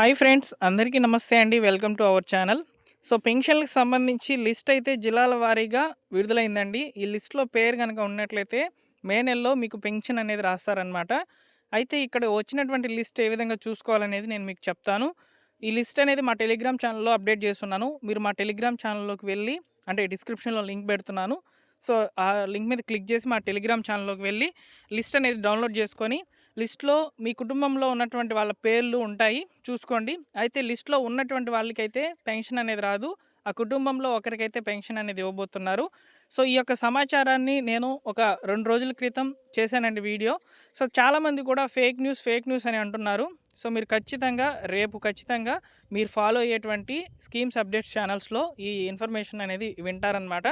Hi friends అందరికీ నమస్తే అండి. Welcome to our channel. So పెన్షన్లకు సంబంధించి లిస్ట్ అయితే జిల్లాల వారీగా విడుదలైందండి. ఈ లిస్ట్లో పేరు కనుక ఉన్నట్లయితే మే నెలలో మీకు పెన్షన్ అనేది రాస్తారనమాట అయితే ఇక్కడ వచ్చినటువంటి లిస్ట్ ఏ విధంగా చూసుకోవాలనేది నేను మీకు చెప్తాను. ఈ లిస్ట్ అనేది మా టెలిగ్రామ్ ఛానల్లో అప్డేట్ చేస్తున్నాను. మీరు మా టెలిగ్రామ్ ఛానల్లోకి వెళ్ళి అంటే డిస్క్రిప్షన్లో లింక్ పెడుతున్నాను. సో ఆ లింక్ మీద క్లిక్ చేసి మా టెలిగ్రామ్ ఛానల్లోకి వెళ్ళి లిస్ట్ అనేది డౌన్లోడ్ చేసుకొని లిస్ట్లో మీ కుటుంబంలో ఉన్నటువంటి వాళ్ళ పేర్లు ఉంటాయి. చూసుకోండి. అయితే లిస్ట్లో ఉన్నటువంటి వాళ్ళకైతే పెన్షన్ అనేది రాదు. ఆ కుటుంబంలో ఒకరికైతే పెన్షన్ అనేది ఇవ్వబోతున్నారు. సో ఈ యొక్క సమాచారాన్ని నేను ఒక రెండు రోజుల క్రితం చేశానండి వీడియో. సో చాలామంది కూడా ఫేక్ న్యూస్ ఫేక్ న్యూస్ అని అంటున్నారు. సో మీరు ఖచ్చితంగా రేపు ఖచ్చితంగా మీరు ఫాలో అయ్యేటువంటి స్కీమ్స్ అప్డేట్స్ ఛానల్స్లో ఈ ఇన్ఫర్మేషన్ అనేది వింటారనమాట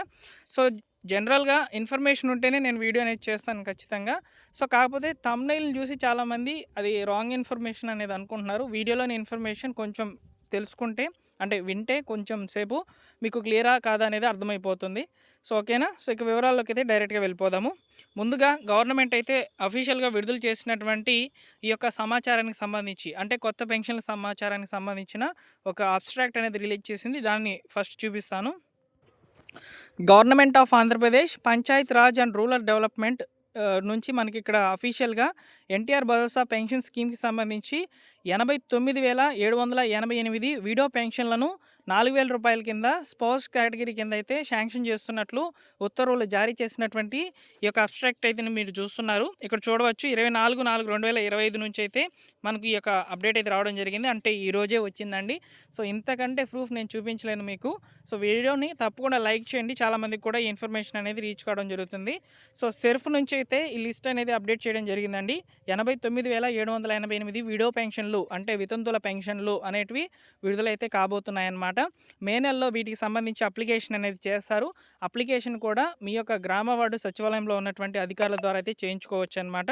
సో జనరల్గా ఇన్ఫర్మేషన్ ఉంటేనే నేను వీడియో అనేది చేస్తాను ఖచ్చితంగా. సో కాకపోతే తమ్నైల్ని చూసి చాలామంది అది రాంగ్ ఇన్ఫర్మేషన్ అనేది అనుకుంటున్నారు. వీడియోలోని ఇన్ఫర్మేషన్ కొంచెం తెలుసుకుంటే అంటే వింటే కొంచెం సేపు మీకు క్లియరా కాదా అనేది అర్థమైపోతుంది. సో ఓకేనా? సో ఇక వివరాల్లోకి అయితే డైరెక్ట్గా వెళ్ళిపోదాము. ముందుగా గవర్నమెంట్ అయితే అఫీషియల్గా విడుదల చేసినటువంటి ఈ యొక్క సమాచారానికి సంబంధించి అంటే కొత్త పెన్షన్ల సమాచారానికి సంబంధించిన ఒక అబ్స్ట్రాక్ట్ అనేది రిలీజ్ చేసింది. దాన్ని ఫస్ట్ చూపిస్తాను. Government of Andhra Pradesh Panchayat Raj and rural development నుంచి మనకి ఇక్కడ అఫీషియల్గా ఎన్టీఆర్ భరోసా పెన్షన్ స్కీమ్కి సంబంధించి ఎనభై తొమ్మిది వేల ఏడు వందల ఎనభై ఎనిమిది వీడో పెన్షన్లను నాలుగు వేల రూపాయల కింద స్పౌస్ కేటగిరీ కింద అయితే శాంక్షన్ చేస్తున్నట్లు ఉత్తర్వులు జారీ చేసినటువంటి ఈ యొక్క అబ్స్ట్రాక్ట్ అయితే మీరు చూస్తున్నారు. ఇక్కడ చూడవచ్చు ఇరవై నాలుగు నాలుగు రెండు వేల ఇరవై ఐదు నుంచి అయితే మనకు ఈ యొక్క అప్డేట్ అయితే రావడం జరిగింది. అంటే ఈ రోజే వచ్చిందండి. సో ఇంతకంటే ప్రూఫ్ నేను చూపించలేను మీకు. సో వీడియోని తప్పకుండా లైక్ చేయండి. చాలామందికి కూడా ఈ ఇన్ఫర్మేషన్ అనేది రీచ్ కావడం జరుగుతుంది. సో సెర్ఫ్ నుంచి అయితే ఈ లిస్ట్ అనేది అప్డేట్ చేయడం జరిగిందండి. ఎనభై తొమ్మిది వేల ఏడు వందల ఎనభై ఎనిమిది విడో పెన్షన్లు అంటే వితంతుల పెన్షన్లు అనేటివి విడుదలైతే కాబోతున్నాయన్నమాట. మే నెలలో వీటికి సంబంధించి అప్లికేషన్ అనేది చేస్తారు. అప్లికేషన్ కూడా మీ యొక్క గ్రామ వార్డు సచివాలయంలో ఉన్నటువంటి అధికారుల ద్వారా అయితే చేయించుకోవచ్చు అనమాట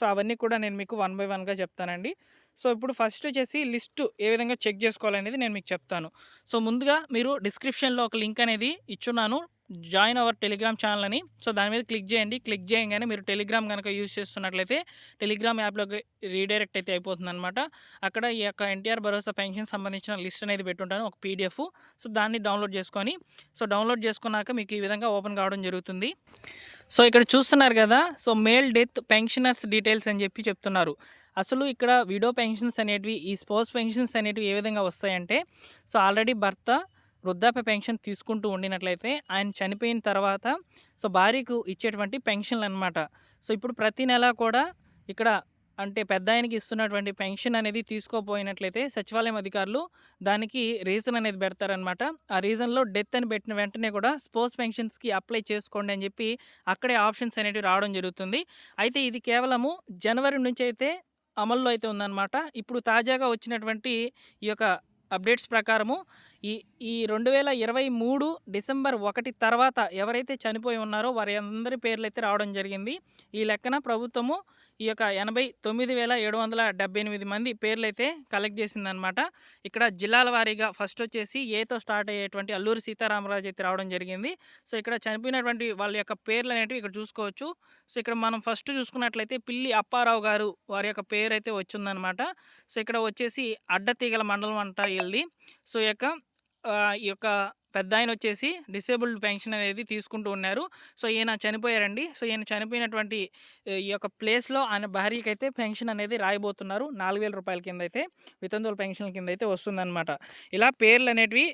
సో అవన్నీ కూడా నేను మీకు వన్ బై వన్గా చెప్తానండి. సో ఇప్పుడు ఫస్ట్ వచ్చేసి లిస్టు ఏ విధంగా చెక్ చేసుకోవాలనేది నేను మీకు చెప్తాను. సో ముందుగా మీరు డిస్క్రిప్షన్లో ఒక లింక్ అనేది ఇచ్చున్నాను. జాయిన్ అవర్ టెలిగ్రామ్ ఛానల్ అని. సో దాని మీద క్లిక్ చేయండి. క్లిక్ చేయగానే మీరు టెలిగ్రామ్ కనుక యూజ్ చేస్తున్నట్లయితే టెలిగ్రామ్ యాప్లోకి రీడైరెక్ట్ అయితే అయిపోతుంది అనమాట అక్కడ ఈ యొక్క ఎన్టీఆర్ భరోసా పెన్షన్ సంబంధించిన లిస్ట్ అనేది పెట్టుంటాను ఒక పీడిఎఫ్. సో దాన్ని డౌన్లోడ్ చేసుకొని సో డౌన్లోడ్ చేసుకున్నాక మీకు ఈ విధంగా ఓపెన్ కావడం జరుగుతుంది. సో ఇక్కడ చూస్తున్నారు కదా so male death pensioners details అని చెప్పి చెప్తున్నారు. అసలు ఇక్కడ విడో పెన్షన్స్ అనేటివి ఈ స్పోర్ట్స్ పెన్షన్స్ అనేటివి ఏ విధంగా వస్తాయంటే సో ఆల్రెడీ భర్త వృద్ధాప్య పెన్షన్ తీసుకుంటూ ఉండినట్లయితే ఆయన చనిపోయిన తర్వాత సో భార్యకు ఇచ్చేటువంటి పెన్షన్లు అనమాట సో ఇప్పుడు ప్రతి నెల కూడా ఇక్కడ అంటే పెద్ద ఆయనకి ఇస్తున్నటువంటి పెన్షన్ అనేది తీసుకోపోయినట్లయితే సచివాలయం అధికారులు దానికి రీజన్ అనేది పెడతారనమాట. ఆ రీజన్లో డెత్ అని పెట్టిన వెంటనే కూడా స్పోర్ట్స్ పెన్షన్స్కి అప్లై చేసుకోండి అని చెప్పి అక్కడే ఆప్షన్స్ అనేవి రావడం జరుగుతుంది. అయితే ఇది కేవలము జనవరి నుంచి అయితే అమల్లో అయితే ఉందన్నమాట ఇప్పుడు తాజాగా వచ్చినటువంటి ఈ యొక్క అప్డేట్స్ ప్రకారము ఈ ఈ రెండు వేల ఇరవై మూడు డిసెంబర్ ఒకటి తర్వాత ఎవరైతే చనిపోయి ఉన్నారో వారి అందరి పేర్లు అయితే రావడం జరిగింది. ఈ లెక్కన ప్రభుత్వము ఈ యొక్క ఎనభై తొమ్మిది వేల ఏడు వందల డెబ్బై ఎనిమిది మంది పేర్లు అయితే కలెక్ట్ చేసిందనమాట ఇక్కడ జిల్లాల వారీగా ఫస్ట్ వచ్చేసి ఏతో స్టార్ట్ అయ్యేటువంటి అల్లూరి సీతారామరాజు అయితే రావడం జరిగింది. సో ఇక్కడ చనిపోయినటువంటి వాళ్ళ యొక్క పేర్లు అనేటివి ఇక్కడ చూసుకోవచ్చు. సో ఇక్కడ మనం ఫస్ట్ చూసుకున్నట్లయితే పిల్లి అప్పారావు గారు వారి యొక్క పేరు అయితే వచ్చిందనమాట సో ఇక్కడ వచ్చేసి అడ్డతీగల మండలం అంట వెళ్ళి సో యొక్క ఈ యొక్క పెద్ద ఆయన వచ్చేసి డిసేబుల్డ్ పెన్షన్ అనేది తీసుకుంటూ ఉన్నారు. సో ఈయన చనిపోయారండి. సో ఈయన చనిపోయినటువంటి ఈ యొక్క ప్లేస్లో ఆయన భార్యకి అయితే పెన్షన్ అనేది రాయబోతున్నారు. నాలుగు వేల రూపాయల కింద అయితే వితంతువుల పెన్షన్ కింద అయితే వస్తుందన్నమాట. ఇలా పేర్లు అనేటివి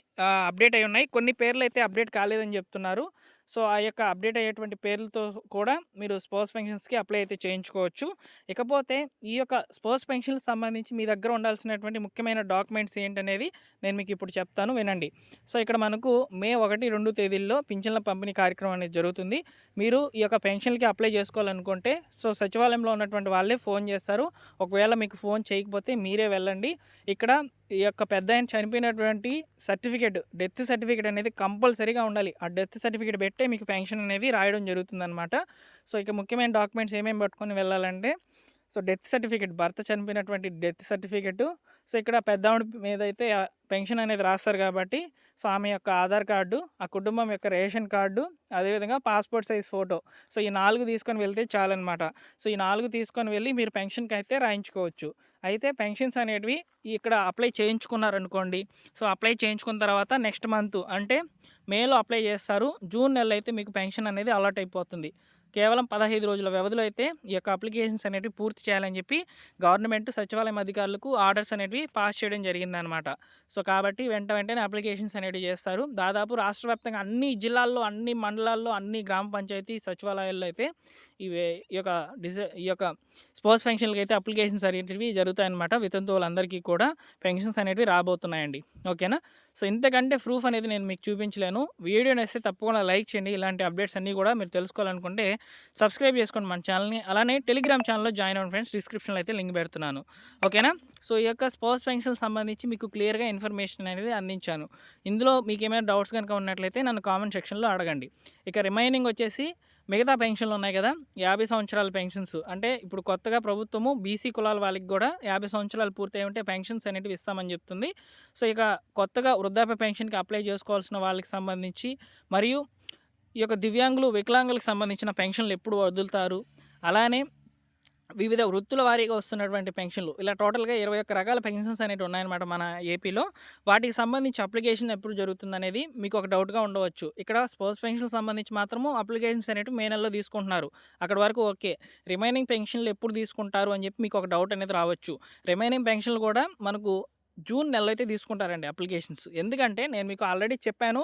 అప్డేట్ అయి ఉన్నాయి కొన్ని పేర్లు అయితే అప్డేట్ కాలేదని చెప్తున్నారు. సో ఆ యొక్క అప్డేట్ అయ్యేటువంటి పేర్లతో కూడా మీరు స్పోర్ట్స్ పెన్షన్స్కి అప్లై అయితే చేయించుకోవచ్చు. ఇకపోతే ఈ యొక్క స్పోర్ట్స్ పెన్షన్కి సంబంధించి మీ దగ్గర ఉండాల్సినటువంటి ముఖ్యమైన డాక్యుమెంట్స్ ఏంటనేది నేను మీకు ఇప్పుడు చెప్తాను వినండి. సో ఇక్కడ మనకు మే ఒకటి రెండు తేదీల్లో పింఛన్ల పంపిణీ కార్యక్రమం అనేది జరుగుతుంది. మీరు ఈ యొక్క పెన్షన్కి అప్లై చేసుకోవాలనుకుంటే సో సచివాలయంలో ఉన్నటువంటి వాళ్ళే ఫోన్ చేస్తారు. ఒకవేళ మీకు ఫోన్ చేయకపోతే మీరే వెళ్ళండి. ఇక్కడ ఈ యొక్క పెద్ద ఆయన చనిపోయినటువంటి సర్టిఫికేట్ డెత్ సర్టిఫికేట్ అనేది కంపల్సరీగా ఉండాలి. ఆ డెత్ సర్టిఫికేట్ పెట్టే మీకు పెన్షన్ అనేది రాయడం జరుగుతుందన్నమాట. సో ఇక ముఖ్యమైన డాక్యుమెంట్స్ ఏమేమి పట్టుకొని వెళ్ళాలంటే సో డెత్ సర్టిఫికేట్ భర్త చనిపోయినటువంటి డెత్ సర్టిఫికేట్. సో ఇక్కడ పెద్దవాడి మీద అయితే పెన్షన్ అనేది రాస్తారు కాబట్టి సో ఆమె యొక్క ఆధార్ కార్డు ఆ కుటుంబం యొక్క రేషన్ కార్డు అదేవిధంగా పాస్పోర్ట్ సైజ్ ఫోటో. సో ఈ నాలుగు తీసుకొని వెళ్తే చాలన్నమాట. సో ఈ నాలుగు తీసుకొని వెళ్ళి మీరు పెన్షన్కి అయితే రాయించుకోవచ్చు. అయితే పెన్షన్స్ అనేటివి ఇక్కడ అప్లై చేయించుకున్నారనుకోండి సో అప్లై చేయించుకున్న తర్వాత నెక్స్ట్ మంత్ అంటే మేలో అప్లై చేస్తారు. జూన్ నెలలో అయితే మీకు పెన్షన్ అనేది అలాట్ అయిపోతుంది. కేవలం పదహైదు రోజుల వ్యవధిలో అయితే ఈ యొక్క అప్లికేషన్స్ అనేవి పూర్తి చేయాలని చెప్పి గవర్నమెంట్ సచివాలయం అధికారులకు ఆర్డర్స్ అనేవి పాస్ చేయడం జరిగిందనమాట సో కాబట్టి వెంట వెంటనే అప్లికేషన్స్ అనేవి చేస్తారు. దాదాపు రాష్ట్ర వ్యాప్తంగా అన్ని జిల్లాల్లో అన్ని మండలాల్లో అన్ని గ్రామ పంచాయతీ సచివాలయాల్లో అయితే ఇవి ఈ యొక్క డిజ ఈ యొక్క స్పోర్ట్స్ పెన్షన్కి అయితే అప్లికేషన్స్ అనేటివి జరుగుతాయన్నమాట. వితంతువులందరికీ కూడా పెన్షన్స్ అనేవి రాబోతున్నాయండి. ఓకేనా? సో ఇంతకంటే ప్రూఫ్ అనేది నేను మీకు చూపించలేను. వీడియోని వేస్తే తప్పకుండా లైక్ చేయండి. ఇలాంటి అప్డేట్స్ అన్నీ కూడా మీరు తెలుసుకోవాలనుకుంటే సబ్స్క్రైబ్ చేసుకోండి మన ఛానల్ని అలానే టెలిగ్రామ్ ఛానల్లో జాయిన్ అవ్వండి ఫ్రెండ్స్. డిస్క్రిప్షన్లో అయితే లింక్ పెడుతున్నాను. ఓకేనా? సో ఈ యొక్క స్పోర్ట్స్ పెన్షన్ సంబంధించి మీకు క్లియర్గా ఇన్ఫర్మేషన్ అనేది అందించాను. ఇందులో మీకు ఏమైనా డౌట్స్ కనుక ఉన్నట్లయితే నన్ను కామెంట్ సెక్షన్లో అడగండి. ఇక రిమైనింగ్ వచ్చేసి మిగతా పెన్షన్లు ఉన్నాయి కదా యాభై సంవత్సరాల పెన్షన్స్ అంటే ఇప్పుడు కొత్తగా ప్రభుత్వము బీసీ కులాల వాళ్ళకి కూడా యాభై సంవత్సరాలు పూర్తయి ఉంటే పెన్షన్స్ అనేటివి ఇస్తామని చెప్తుంది. సో ఇక కొత్తగా వృద్ధాప్య పెన్షన్కి అప్లై చేసుకోవాల్సిన వాళ్ళకి సంబంధించి మరియు ఈ యొక్క దివ్యాంగులు వికలాంగులకు సంబంధించిన పెన్షన్లు ఎప్పుడు వదులుతారు? అలానే వివిధ వృత్తుల వారీగా వస్తున్నటువంటి పెన్షన్లు. ఇలా టోటల్గా ఇరవై ఒక్క రకాల పెన్షన్స్ అనేవి ఉన్నాయన్నమాట మన ఏపీలో. వాటికి సంబంధించి అప్లికేషన్ ఎప్పుడు జరుగుతుంది అనేది మీకు ఒక డౌట్గా ఉండవచ్చు. ఇక్కడ స్పోర్ట్స్ పెన్షన్ సంబంధించి మాత్రము అప్లికేషన్స్ అనేవి మే నెలలో తీసుకుంటున్నారు. అక్కడ వరకు ఓకే. రిమైనింగ్ పెన్షన్లు ఎప్పుడు తీసుకుంటారు అని చెప్పి మీకు ఒక డౌట్ అనేది రావచ్చు. రిమైనింగ్ పెన్షన్లు కూడా మనకు జూన్ నెలలో అయితే తీసుకుంటారండి అప్లికేషన్స్. ఎందుకంటే నేను మీకు ఆల్రెడీ చెప్పాను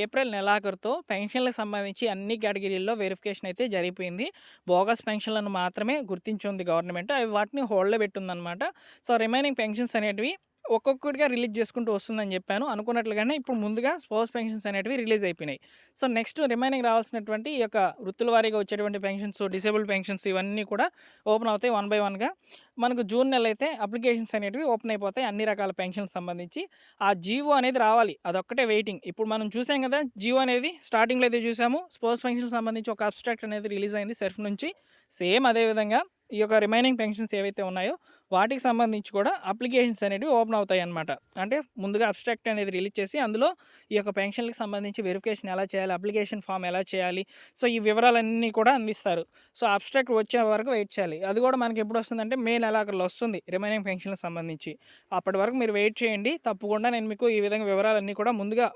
ఏప్రిల్ నెలాఖరుతో పెన్షన్లకు సంబంధించి అన్ని కేటగిరీల్లో వెరిఫికేషన్ అయితే జరిగిపోయింది. బోగస్ పెన్షన్లను మాత్రమే గుర్తించింది గవర్నమెంట్. అవి వాటిని హోల్డ్లో పెట్టిందనమాట సో రిమైనింగ్ పెన్షన్స్ అనేటివి ఒక్కొక్కటిగా రిలీజ్ చేసుకుంటూ వస్తుందని చెప్పాను. అనుకున్నట్లుగానే ఇప్పుడు ముందుగా స్పోర్ట్స్ పెన్షన్స్ అనేటివి రిలీజ్ అయిపోయినాయి. సో నెక్స్ట్ రిమైనింగ్ రావాల్సినటువంటి ఈ యొక్క వృత్తుల వారీగా వచ్చేటువంటి పెన్షన్స్ డిసేబుల్ పెన్షన్స్ ఇవన్నీ కూడా ఓపెన్ అవుతాయి వన్ బై వన్గా. మనకు జూన్ నెల అయితే అప్లికేషన్స్ అనేటివి ఓపెన్ అయిపోతాయి అన్ని రకాల పెన్షన్స్ సంబంధించి. ఆ జీవో అనేది రావాలి. అదొక్కటే వెయిటింగ్. ఇప్పుడు మనం చూసాం కదా జీవో అనేది స్టార్టింగ్లో అయితే చూసాము. స్పోర్ట్స్ పెన్షన్ సంబంధించి ఒక అబ్స్ట్రాక్ట్ అనేది రిలీజ్ అయింది సెర్ఫ్ నుంచి. సేమ్ అదేవిధంగా ఈ యొక్క రిమైనింగ్ పెన్షన్స్ ఏవైతే ఉన్నాయో వాటికి సంబంధించి కూడా అప్లికేషన్స్ అనేవి ఓపెన్ అవుతాయి అనమాట అంటే ముందుగా అబ్స్ట్రాక్ట్ అనేది రిలీజ్ చేసి అందులో ఈ యొక్క పెన్షన్లకు సంబంధించి వెరిఫికేషన్ ఎలా చేయాలి అప్లికేషన్ ఫామ్ ఎలా చేయాలి సో ఈ వివరాలన్నీ కూడా అందిస్తారు. సో అబ్స్ట్రాక్ట్ వచ్చే వరకు వెయిట్ చేయాలి. అది కూడా మనకి ఎప్పుడు వస్తుందంటే మే నెలాఖరులో వస్తుంది రిమైనింగ్ పెన్షన్లకు సంబంధించి. అప్పటి వరకు మీరు వెయిట్ చేయండి తప్పకుండా నేను మీకు ఈ విధంగా వివరాలన్నీ కూడా ముందుగా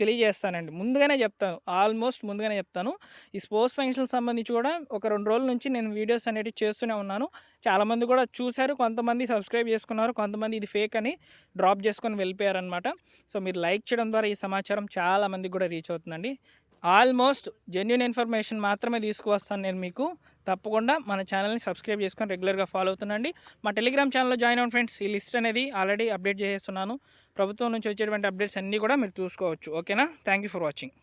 తెలియజేస్తానండి. ముందుగానే చెప్తాను. ఆల్మోస్ట్ ముందుగానే చెప్తాను. ఈ స్పోర్ట్స్ పెన్షన్కి సంబంధించి కూడా ఒక రెండు రోజుల నుంచి నేను వీడియోస్ అనేవి చేస్తూనే ఉన్నాను. చాలామంది కూడా చూశారు. కొంతమంది సబ్స్క్రైబ్ చేసుకున్నారు. కొంతమంది ఇది ఫేక్ అని డ్రాప్ చేసుకొని వెళ్ళిపోయారనమాట సో మీరు లైక్ చేయడం ద్వారా ఈ సమాచారం చాలామందికి కూడా రీచ్ అవుతుందండి. ఆల్మోస్ట్ జెన్యున్ ఇన్ఫర్మేషన్ మాత్రమే తీసుకువస్తాను నేను మీకు. తప్పకుండా మన ఛానల్ని సబ్స్క్రైబ్ చేసుకొని రెగ్యులర్గా ఫాలో అవుతుండండి. మా టెలిగ్రామ్ ఛానల్లో జాయిన్ అవ్వండి ఫ్రెండ్స్ ఈ లిస్ట్ అనేది ఆల్రెడీ అప్డేట్ చేసేస్తున్నాను. ప్రభుత్వం నుంచి వచ్చేటువంటి అప్డేట్స్ అన్నీ కూడా మీరు చూసుకోవచ్చు. ఓకేనా థ్యాంక్ యూ ఫర్ వాచింగ్